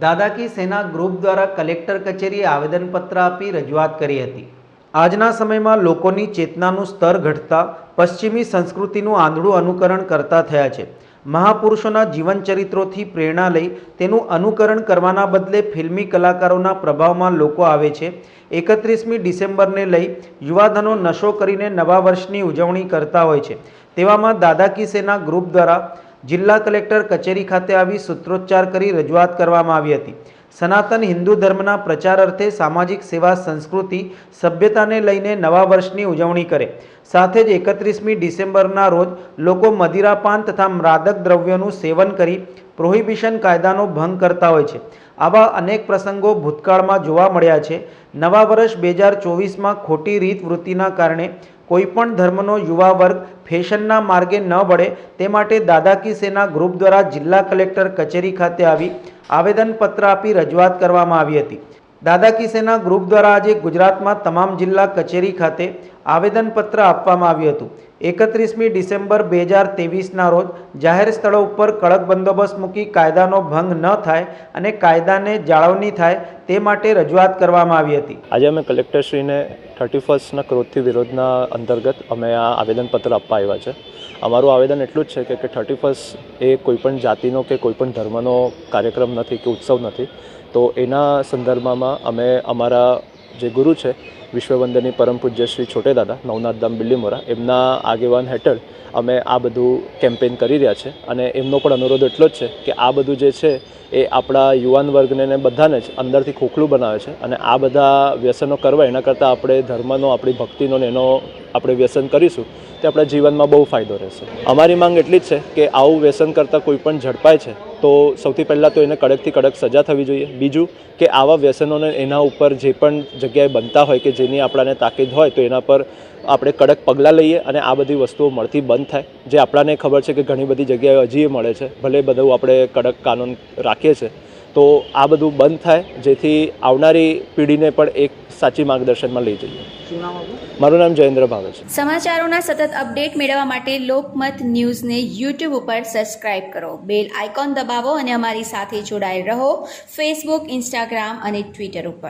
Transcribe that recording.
દાદાકી સેના ગ્રુપ દ્વારા કલેક્ટર કચેરીએ આવેદનપત્ર આપી રજૂઆત કરી હતી. આજના સમયમાં લોકોની ચેતનાનું સ્તર ઘટતા પશ્ચિમી સંસ્કૃતિનું આંધળું અનુકરણ કરતા થયા છે. મહાપુરુષોના જીવનચરિત્રોથી પ્રેરણા લઈ તેનું અનુકરણ કરવાના બદલે ફિલ્મી કલાકારોના પ્રભાવમાં લોકો આવે છે. એકત્રીસમી ડિસેમ્બરને લઈ યુવાધનો નશો કરીને નવા વર્ષની ઉજવણી કરતા હોય છે. તેવામાં દાદાકી સેના ગ્રુપ દ્વારા જિલ્લા કલેક્ટર કચેરી ખાતે આવી સૂત્રોચ્ચાર કરી રજૂઆત કરવામાં આવી હતી. સનાતન હિન્દુ ધર્મના પ્રચાર અર્થે સામાજિક સેવા સંસ્કૃતિ સભ્યતાને લઈને નવા વર્ષની ઉજવણી કરે. સાથે જ એકત્રીસમી ડિસેમ્બરના રોજ લોકો મદિરાપાન તથા માદક દ્રવ્યોનું સેવન કરી પ્રોહિબિશન કાયદાનો ભંગ કરતા હોય છે. આવા અનેક પ્રસંગો ભૂતકાળમાં જોવા મળ્યા છે. નવા વર્ષ બે હજાર ચોવીસમાં ખોટી રીત વૃત્તિના કારણે કોઈપણ ધર્મનો યુવા વર્ગ ફેશનના માર્ગે ન વળે તે માટે દાદાકી સેના ગ્રુપ દ્વારા જિલ્લા કલેક્ટર કચેરી ખાતે આવી આવેદનપત્ર આપી રજૂઆત કરવામાં આવી હતી. દાદાકી સેના ગ્રુપ દ્વારા આજે ગુજરાતમાં તમામ જિલ્લા કચેરી ખાતે આવેદનપત્ર આપવામાં આવ્યું હતું. એકત્રીસમી ડિસેમ્બર બે હજાર તેવીસના રોજ જાહેર સ્થળો ઉપર કડક બંદોબસ્ત મૂકી કાયદાનો ભંગ ન થાય અને કાયદાને જાળવણી થાય તે માટે રજૂઆત કરવામાં આવી હતી. આજે અમે કલેક્ટરશ્રીને થર્ટી ફર્સ્ટના ક્રોધથી વિરોધના અંતર્ગત અમે આ આવેદનપત્ર આપવા આવ્યા છે. અમારું આવેદન એટલું જ છે કે થર્ટી ફર્સ્ટ એ કોઈપણ જાતિનો કે કોઈપણ ધર્મનો કાર્યક્રમ નથી કે ઉત્સવ નથી. તો એના સંદર્ભમાં અમે અમારા જે ગુરુ છે વિશ્વવંદની પરમ પૂજ્ય શ્રી છોટેદાદા, નવનાથ દામ બિલ્લીમોરા એમના આગેવાન હેઠળ અમે આ બધું કેમ્પેન કરી રહ્યા છે. અને એમનો પણ અનુરોધ એટલો જ છે કે આ બધું જે છે, એ આપણા યુવાન વર્ગને ને બધાને જ અંદરથી ખોખલું બનાવે છે. અને આ બધા વ્યસનો કરવા એના કરતાં આપણે ધર્મનો, આપણી ભક્તિનો ને એનો આપણે વ્યસન કરીશું, તે આપણા જીવનમાં બહુ ફાયદો રહેશે. અમારી માંગ એટલી જ છે કે આવું વ્યસન કરતાં કોઈ પણ ઝડપાય છે, તો સૌથી પહેલાં તો એને કડકથી કડક સજા થવી જોઈએ. બીજું કે આવા વ્યસનોને એના ઉપર જે પણ જગ્યાએ બનતા હોય કે જેની આપણાને તાકીદ હોય, તો એના પર આપણે કડક પગલાં લઈએ અને આ બધી વસ્તુઓ મળતી બંધ થાય. જે આપણાને ખબર છે કે ઘણી બધી જગ્યાએ હજી મળે છે. ભલે બધું આપણે કડક કાનૂન રાખીએ છીએ તો આ બધું બંધ થાય જેથી આવનારી પેઢીને પણ એક સાચી માર્ગદર્શનમાં લઈ જઈએ. મારું નામ જયેન્દ્ર ભાવે છે. સમાચારોના સતત અપડેટ મેળવવા માટે લોકમત ન્યૂઝને યુટ્યુબ ઉપર સબસ્ક્રાઇબ કરો. બેલ આઇકોન દબાવો અને અમારી સાથે જોડાયેલ રહો ફેસબુક ઇન્સ્ટાગ્રામ અને ટ્વિટર ઉપર.